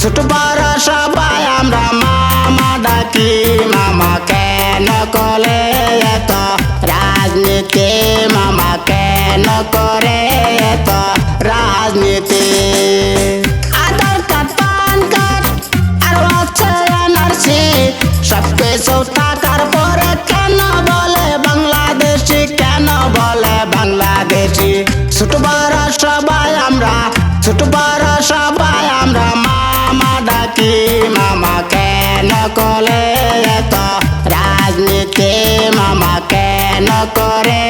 ছোট বারা সবাই আমরা মামা ডাকি। মামা কেন কলে এত রাজনীতি? মামা কেন করে এত রাজনীতি? আধার কার্ড, পান কার্ড আর হচ্ছে এনআরসি। সব কিছু থাকার পরে কেন বলে বাংলাদেশি? কেন বলে বাংলাদেশি? ছোট সবাই আমরা, ছোট করে এত রাজনীতি মামা কেন করে?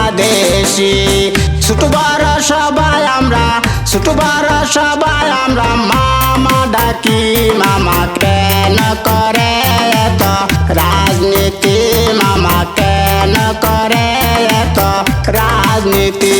ছোট সবাই আমরা মামা ডাকি, মামা কেন করে এত? রাজনীতি মামা কেন করে এত? রাজনীতি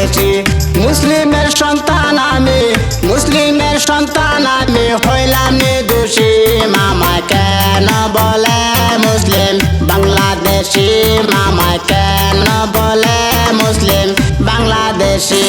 বাংলাদেশি মুসলিমের সন্তান আমি, মুসলিমের সন্তান আমি হইলাম দোষী মামা কেন বলে মুসলিম? বাংলাদেশি মামা কেন বলে মুসলিম? বাংলাদেশি